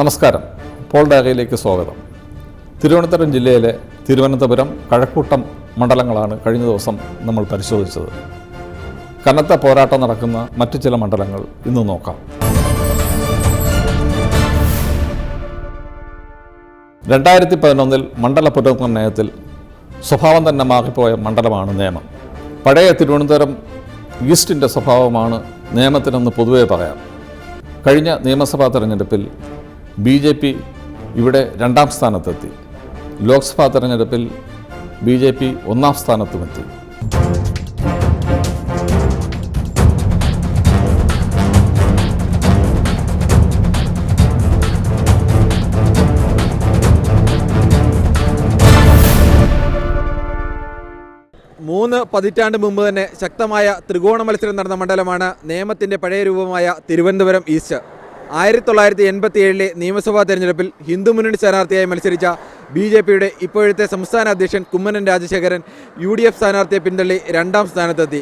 നമസ്കാരം. പോൾ ഡാഗയിലേക്ക് സ്വാഗതം. തിരുവനന്തപുരം ജില്ലയിലെ തിരുവനന്തപുരം കഴക്കൂട്ടം മണ്ഡലങ്ങളാണ് കഴിഞ്ഞ ദിവസം നമ്മൾ പരിശോധിച്ചത്. കനത്ത പോരാട്ടം നടക്കുന്ന മറ്റു ചില മണ്ഡലങ്ങൾ ഇന്ന് നോക്കാം. രണ്ടായിരത്തി പതിനൊന്നിൽ മണ്ഡല പുനർനിർണയത്തിൽ സ്വഭാവം തന്നെ മാറിപ്പോയ മണ്ഡലമാണ് നിയമം പഴയ തിരുവനന്തപുരം ഈസ്റ്റിന്റെ സ്വഭാവമാണ് നിയമത്തിനെന്ന് പൊതുവേ പറയാം. കഴിഞ്ഞ നിയമസഭാ തെരഞ്ഞെടുപ്പിൽ ബി ജെ പി ഇവിടെ രണ്ടാം സ്ഥാനത്തെത്തി. ലോക്സഭാ തെരഞ്ഞെടുപ്പിൽ ബി ജെ പി ഒന്നാം സ്ഥാനത്തുമെത്തി. മൂന്ന് പതിറ്റാണ്ട് മുമ്പ് തന്നെ ശക്തമായ ത്രികോണ മത്സരം നടന്ന മണ്ഡലമാണ് നേമത്തിന്റെ പഴയ രൂപമായ തിരുവനന്തപുരം ഈസ്റ്റ്. ആയിരത്തി തൊള്ളായിരത്തി എൺപത്തി ഏഴിലെ നിയമസഭാ തെരഞ്ഞെടുപ്പിൽ ഹിന്ദു മുന്നണി സ്ഥാനാർത്ഥിയായി മത്സരിച്ച ബി ജെ പിയുടെ ഇപ്പോഴത്തെ സംസ്ഥാന അധ്യക്ഷൻ Kummanam Rajasekharan U D F സ്ഥാനാർത്ഥിയെ പിന്തള്ളി രണ്ടാം സ്ഥാനത്തെത്തി.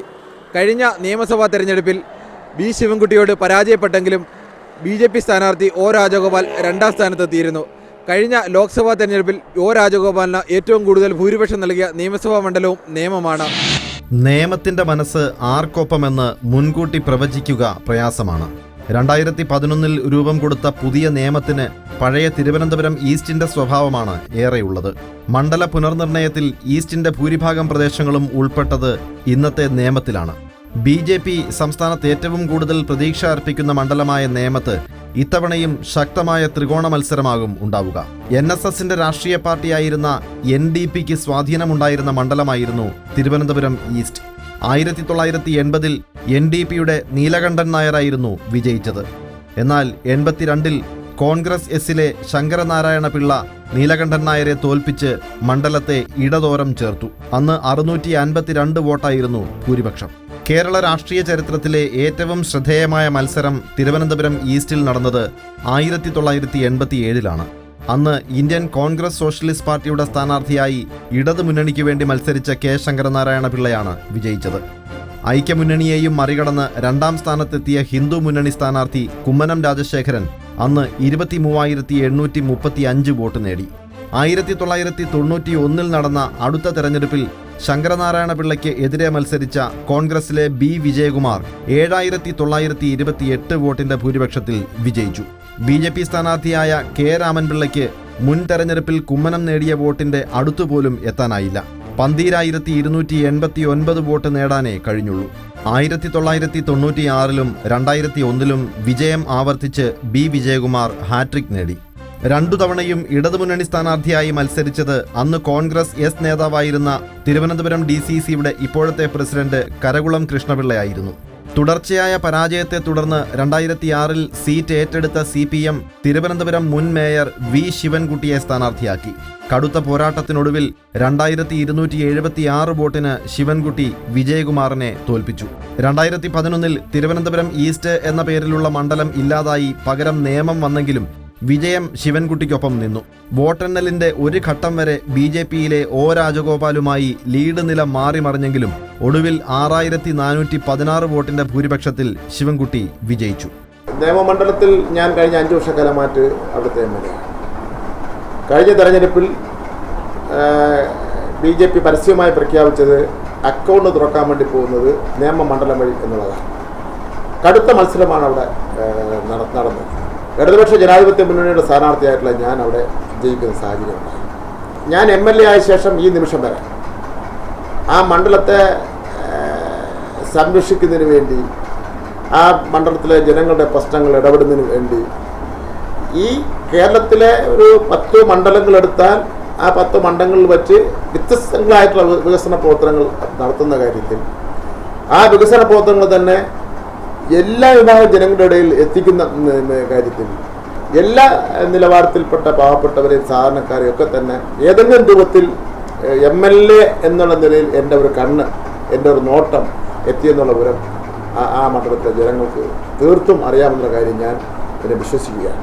കഴിഞ്ഞ നിയമസഭാ തെരഞ്ഞെടുപ്പിൽ ബി ശിവൻകുട്ടിയോട് പരാജയപ്പെട്ടെങ്കിലും ബി ജെ പി സ്ഥാനാർത്ഥി ഒ രാജഗോപാൽ രണ്ടാം സ്ഥാനത്തെത്തിയിരുന്നു. കഴിഞ്ഞ ലോക്സഭാ തെരഞ്ഞെടുപ്പിൽ ഒ രാജഗോപാലിന് ഏറ്റവും കൂടുതൽ ഭൂരിപക്ഷം നൽകിയ നിയമസഭാ മണ്ഡലവും നിയമമാണ്. നിയമത്തിന്റെ മനസ്സ് ആർക്കൊപ്പമെന്ന് മുൻകൂട്ടി പ്രവചിക്കുക പ്രയാസമാണ്. രണ്ടായിരത്തി പതിനൊന്നിൽ രൂപം കൊടുത്ത പുതിയ നിയമത്തിന് പഴയ തിരുവനന്തപുരം ഈസ്റ്റിന്റെ സ്വഭാവമാണ് ഏറെയുള്ളത്. മണ്ഡല പുനർനിർണയത്തിൽ ഈസ്റ്റിന്റെ ഭൂരിഭാഗം പ്രദേശങ്ങളും ഉൾപ്പെട്ടത് ഇന്നത്തെ നിയമത്തിലാണ്. ബി ജെ പി സംസ്ഥാനത്ത് ഏറ്റവും കൂടുതൽ പ്രതീക്ഷ അർപ്പിക്കുന്ന മണ്ഡലമായ നേമത്ത് ഇത്തവണയും ശക്തമായ ത്രികോണ മത്സരമാകും ഉണ്ടാവുക. എൻ എസ് എസിന്റെ രാഷ്ട്രീയ പാർട്ടിയായിരുന്ന എൻ ഡി പിക്ക് സ്വാധീനമുണ്ടായിരുന്ന മണ്ഡലമായിരുന്നു തിരുവനന്തപുരം ഈസ്റ്റ്. ആയിരത്തി തൊള്ളായിരത്തി എൺപതിൽ എൻ ഡി പിയുടെ നീലകണ്ഠൻ നായരായിരുന്നു വിജയിച്ചത്. എന്നാൽ എൺപത്തിരണ്ടിൽ കോൺഗ്രസ് എസിലെ ശങ്കരനാരായണ പിള്ള നീലകണ്ഠൻ നായരെ തോൽപ്പിച്ച് മണ്ഡലത്തെ ഇടതോരം ചേർത്തു. അന്ന് അറുന്നൂറ്റി അൻപത്തിരണ്ട് വോട്ടായിരുന്നു ഭൂരിപക്ഷം. കേരള രാഷ്ട്രീയ ചരിത്രത്തിലെ ഏറ്റവും ശ്രദ്ധേയമായ മത്സരം തിരുവനന്തപുരം ഈസ്റ്റിൽ നടന്നത് ആയിരത്തി തൊള്ളായിരത്തി എൺപത്തി ഏഴിലാണ് അന്ന് ഇന്ത്യൻ കോൺഗ്രസ് സോഷ്യലിസ്റ്റ് പാർട്ടിയുടെ സ്ഥാനാർത്ഥിയായി ഇടതു മുന്നണിക്ക് വേണ്ടി മത്സരിച്ച കെ ശങ്കരനാരായണ പിള്ളയാണ് വിജയിച്ചത്. ഐക്യമുന്നണിയെയും മറികടന്ന് രണ്ടാം സ്ഥാനത്തെത്തിയ ഹിന്ദു മുന്നണി സ്ഥാനാർത്ഥി കുമ്മനം രാജശേഖരൻ അന്ന് ഇരുപത്തി മൂവായിരത്തി എണ്ണൂറ്റി മുപ്പത്തി അഞ്ച് വോട്ട് നേടി. ആയിരത്തി തൊള്ളായിരത്തി തൊണ്ണൂറ്റി ഒന്നിൽ നടന്ന അടുത്ത തെരഞ്ഞെടുപ്പിൽ ശങ്കരനാരായണ പിള്ളയ്ക്ക് എതിരെ മത്സരിച്ച കോൺഗ്രസിലെ ബി വിജയകുമാർ ഏഴായിരത്തി തൊള്ളായിരത്തി ഇരുപത്തി എട്ട് വോട്ടിന്റെ ഭൂരിപക്ഷത്തിൽ വിജയിച്ചു. ബി ജെ പി സ്ഥാനാർത്ഥിയായ കെ രാമൻപിള്ളയ്ക്ക് മുൻ തെരഞ്ഞെടുപ്പിൽ കുമ്മനം നേടിയ വോട്ടിന്റെ അടുത്തുപോലും എത്താനായില്ല. പന്തീരായിരത്തി ഇരുന്നൂറ്റി എൺപത്തി ഒൻപത് വോട്ട് നേടാനേ കഴിഞ്ഞുള്ളൂ. ആയിരത്തി തൊള്ളായിരത്തി തൊണ്ണൂറ്റിയാറിലും രണ്ടായിരത്തി ഒന്നിലും വിജയം ആവർത്തിച്ച് ബി വിജയകുമാർ ഹാട്രിക് നേടി. രണ്ടു തവണയും ഇടതുമുന്നണി സ്ഥാനാർത്ഥിയായി മത്സരിച്ചത് അന്ന് കോൺഗ്രസ് എസ് നേതാവായിരുന്ന തിരുവനന്തപുരം ഡി സി സിയുടെ ഇപ്പോഴത്തെ പ്രസിഡന്റ് കരകുളം കൃഷ്ണപിള്ളയായിരുന്നു. തുടർച്ചയായ പരാജയത്തെ തുടർന്ന് രണ്ടായിരത്തിയാറിൽ സീറ്റ് ഏറ്റെടുത്ത സി പി എം തിരുവനന്തപുരം മുൻ മേയർ വി ശിവൻകുട്ടിയെ സ്ഥാനാർത്ഥിയാക്കി. കടുത്ത പോരാട്ടത്തിനൊടുവിൽ രണ്ടായിരത്തി ഇരുന്നൂറ്റി എഴുപത്തിയാറ് വോട്ടിന് ശിവൻകുട്ടി വിജയകുമാറിനെ തോൽപ്പിച്ചു. രണ്ടായിരത്തി പതിനൊന്നിൽ തിരുവനന്തപുരം ഈസ്റ്റ് എന്ന പേരിലുള്ള മണ്ഡലം ഇല്ലാതായി പകരം നിയമം വന്നെങ്കിലും വിജയം ശിവൻകുട്ടിക്കൊപ്പം നിന്നു. വോട്ടെണ്ണലിന്റെ ഒരു ഘട്ടം വരെ ബി ജെ പിയിലെ ഒ രാജഗോപാലുമായി ലീഡ് നില മാറിമറിഞ്ഞെങ്കിലും ഒടുവിൽ ആറായിരത്തി നാനൂറ്റി പതിനാറ് വോട്ടിന്റെ ഭൂരിപക്ഷത്തിൽ ശിവൻകുട്ടി വിജയിച്ചു. നിയമമണ്ഡലത്തിൽ ഞാൻ കഴിഞ്ഞ അഞ്ച് വർഷക്കാലമായിട്ട് അവിടുത്തെ എം എൽ എ. കഴിഞ്ഞ തെരഞ്ഞെടുപ്പിൽ ബി ജെ പി പരസ്യമായി പ്രഖ്യാപിച്ചത് അക്കൗണ്ട് തുറക്കാൻ വേണ്ടി പോകുന്നത് നിയമമണ്ഡലം വഴി എന്നുള്ളതാണ്. കടുത്ത മത്സരമാണ് അവിടെ നട- നടന്നത്. ഇടതുപക്ഷ ജനാധിപത്യ മുന്നണിയുടെ സ്ഥാനാർത്ഥിയായിട്ടുള്ള ഞാൻ അവിടെ ജയിക്കുന്ന സാഹചര്യം ഉണ്ടായി. ഞാൻ എം എൽ എ ആയ ശേഷം ഈ നിമിഷം വരെ ആ മണ്ഡലത്തെ സംരക്ഷിക്കുന്നതിന് വേണ്ടി ആ മണ്ഡലത്തിലെ ജനങ്ങളുടെ പ്രശ്നങ്ങൾ ഇടപെടുന്നതിന് വേണ്ടി ഈ കേരളത്തിലെ ഒരു പത്ത് മണ്ഡലങ്ങളെടുത്താൽ ആ പത്ത് മണ്ഡലങ്ങളിൽ വെച്ച് വ്യത്യസ്തങ്ങളായിട്ടുള്ള വികസന പ്രവർത്തനങ്ങൾ നടത്തുന്ന കാര്യത്തിൽ ആ വികസന പ്രവർത്തനങ്ങൾ തന്നെ എല്ലാ വിഭാഗം ജനങ്ങളുടെ ഇടയിൽ എത്തിക്കുന്ന കാര്യത്തിൽ എല്ലാ നിലവാരത്തിൽപ്പെട്ട പാവപ്പെട്ടവരെയും സാധാരണക്കാരെയും ഒക്കെ തന്നെ ഏതെങ്കിലും രൂപത്തിൽ എം എൽ എ എന്നുള്ള നിലയിൽ എന്റെ ഒരു കണ്ണ് എന്റെ ഒരു നോട്ടം എത്തിയെന്നുള്ള വിവരം ആ മണ്ഡലത്തിലെ ജനങ്ങൾക്ക് തീർത്തും അറിയാമെന്നുള്ള കാര്യം ഞാൻ പിന്നെ വിശ്വസിക്കുകയാണ്.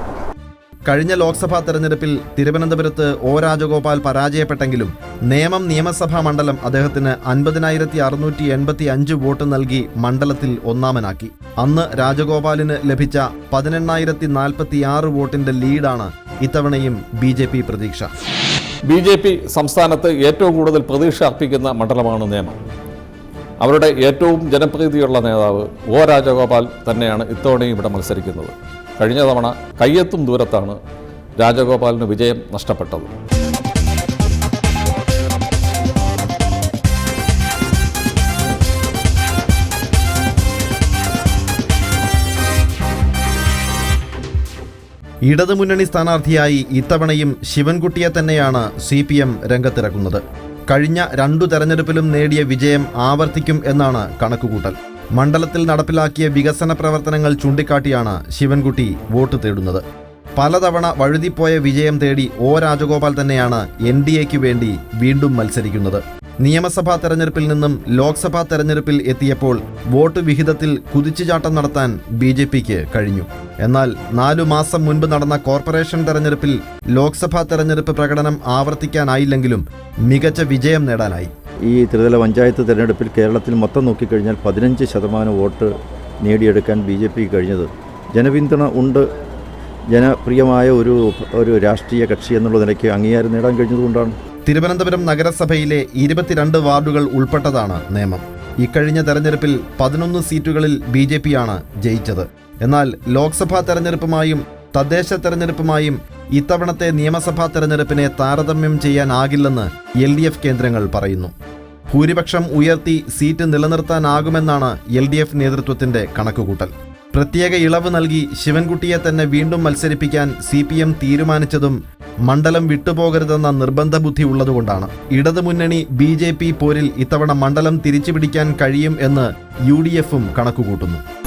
കഴിഞ്ഞ ലോക്സഭാ തെരഞ്ഞെടുപ്പിൽ തിരുവനന്തപുരത്ത് ഒ രാജഗോപാൽ പരാജയപ്പെട്ടെങ്കിലും നേമം നിയമസഭാ മണ്ഡലം അദ്ദേഹത്തിന് അൻപതിനായിരത്തി അറുന്നൂറ്റി എൺപത്തി അഞ്ച് വോട്ട് നൽകി മണ്ഡലത്തിൽ ഒന്നാമനാക്കി. അന്ന് രാജഗോപാലിന് ലഭിച്ച പതിനെണ്ണായിരത്തി നാൽപ്പത്തി ആറ് വോട്ടിന്റെ ലീഡാണ് ഇത്തവണയും ബി ജെ പി പ്രതീക്ഷ. ബി ജെ പി സംസ്ഥാനത്ത് ഏറ്റവും കൂടുതൽ പ്രതീക്ഷ അർപ്പിക്കുന്ന മണ്ഡലമാണ് നേമം. അവരുടെ ഏറ്റവും ജനപ്രീതിയുള്ള നേതാവ് ഒ രാജഗോപാൽ തന്നെയാണ് ഇത്തവണയും ഇവിടെ മത്സരിക്കുന്നത്. കഴിഞ്ഞ തവണ കയ്യെത്തും ദൂരത്താണ് രാജഗോപാലിന് വിജയം നഷ്ടപ്പെട്ടത്. ഇടതുമുന്നണി സ്ഥാനാർത്ഥിയായി ഇത്തവണയും ശിവൻകുട്ടിയെ തന്നെയാണ് സി പി എം രംഗത്തിറക്കുന്നത്. കഴിഞ്ഞ രണ്ടു തെരഞ്ഞെടുപ്പിലും നേടിയ വിജയം ആവർത്തിക്കും എന്നാണ് കണക്കുകൂട്ടൽ. മണ്ഡലത്തിൽ നടപ്പിലാക്കിയ വികസന പ്രവർത്തനങ്ങൾ ചൂണ്ടിക്കാട്ടിയാണ് ശിവൻകുട്ടി വോട്ട് തേടുന്നത്. പലതവണ വഴുതിപ്പോയ വിജയം തേടി ഒ രാജഗോപാൽ തന്നെയാണ് എൻ ഡി എക്ക് വേണ്ടി വീണ്ടും മത്സരിക്കുന്നത്. നിയമസഭാ തെരഞ്ഞെടുപ്പിൽ നിന്നും ലോക്സഭാ തെരഞ്ഞെടുപ്പിൽ എത്തിയപ്പോൾ വോട്ട് വിഹിതത്തിൽ കുതിച്ചുചാട്ടം നടത്താൻ ബി ജെ പിക്ക് കഴിഞ്ഞു. എന്നാൽ നാലു മാസം മുൻപ് നടന്ന കോർപ്പറേഷൻ തെരഞ്ഞെടുപ്പിൽ ലോക്സഭാ തെരഞ്ഞെടുപ്പ് പ്രകടനം ആവർത്തിക്കാനായില്ലെങ്കിലും മികച്ച വിജയം നേടാനായി. ഈ ത്രിതല പഞ്ചായത്ത് തിരഞ്ഞെടുപ്പിൽ കേരളത്തിൽ മൊത്തം നോക്കിക്കഴിഞ്ഞാൽ പതിനഞ്ച് ശതമാനം വോട്ട് നേടിയെടുക്കാൻ ബി ജെ പിക്ക് കഴിഞ്ഞത്. ജനപിന്തുണ ഉണ്ട്. ജനപ്രിയമായ ഒരു ഒരു രാഷ്ട്രീയ കക്ഷി എന്നുള്ള നിലയ്ക്ക് അംഗീകാരം നേടാൻ കഴിഞ്ഞതുകൊണ്ടാണ് തിരുവനന്തപുരം നഗരസഭയിലെ ഇരുപത്തിരണ്ട് വാർഡുകൾ ഉൾപ്പെട്ടതാണ് നിയമം. ഇക്കഴിഞ്ഞ തെരഞ്ഞെടുപ്പിൽ പതിനൊന്ന് സീറ്റുകളിൽ ബി ജെ പിയാണ് ജയിച്ചത്. എന്നാൽ ലോക്സഭാ തെരഞ്ഞെടുപ്പുമായും തദ്ദേശ തെരഞ്ഞെടുപ്പുമായും ഇത്തവണത്തെ നിയമസഭാ തെരഞ്ഞെടുപ്പിനെ താരതമ്യം ചെയ്യാനാകില്ലെന്ന് എൽ ഡി എഫ് കേന്ദ്രങ്ങൾ പറയുന്നു. ഭൂരിപക്ഷം ഉയർത്തി സീറ്റ് നിലനിർത്താനാകുമെന്നാണ് എൽ ഡി എഫ് നേതൃത്വത്തിന്റെ കണക്കുകൂട്ടൽ. പ്രത്യേക ഇളവ് നൽകി ശിവൻകുട്ടിയെ തന്നെ വീണ്ടും മത്സരിപ്പിക്കാൻ സി പി എം തീരുമാനിച്ചതും മണ്ഡലം വിട്ടുപോകരുതെന്ന നിർബന്ധ ബുദ്ധി ഉള്ളതുകൊണ്ടാണ്. ഇടതുമുന്നണി ബി ജെ പി പോരിൽ ഇത്തവണ മണ്ഡലം തിരിച്ചുപിടിക്കാൻ കഴിയും എന്ന് യു ഡി എഫും കണക്കുകൂട്ടുന്നു.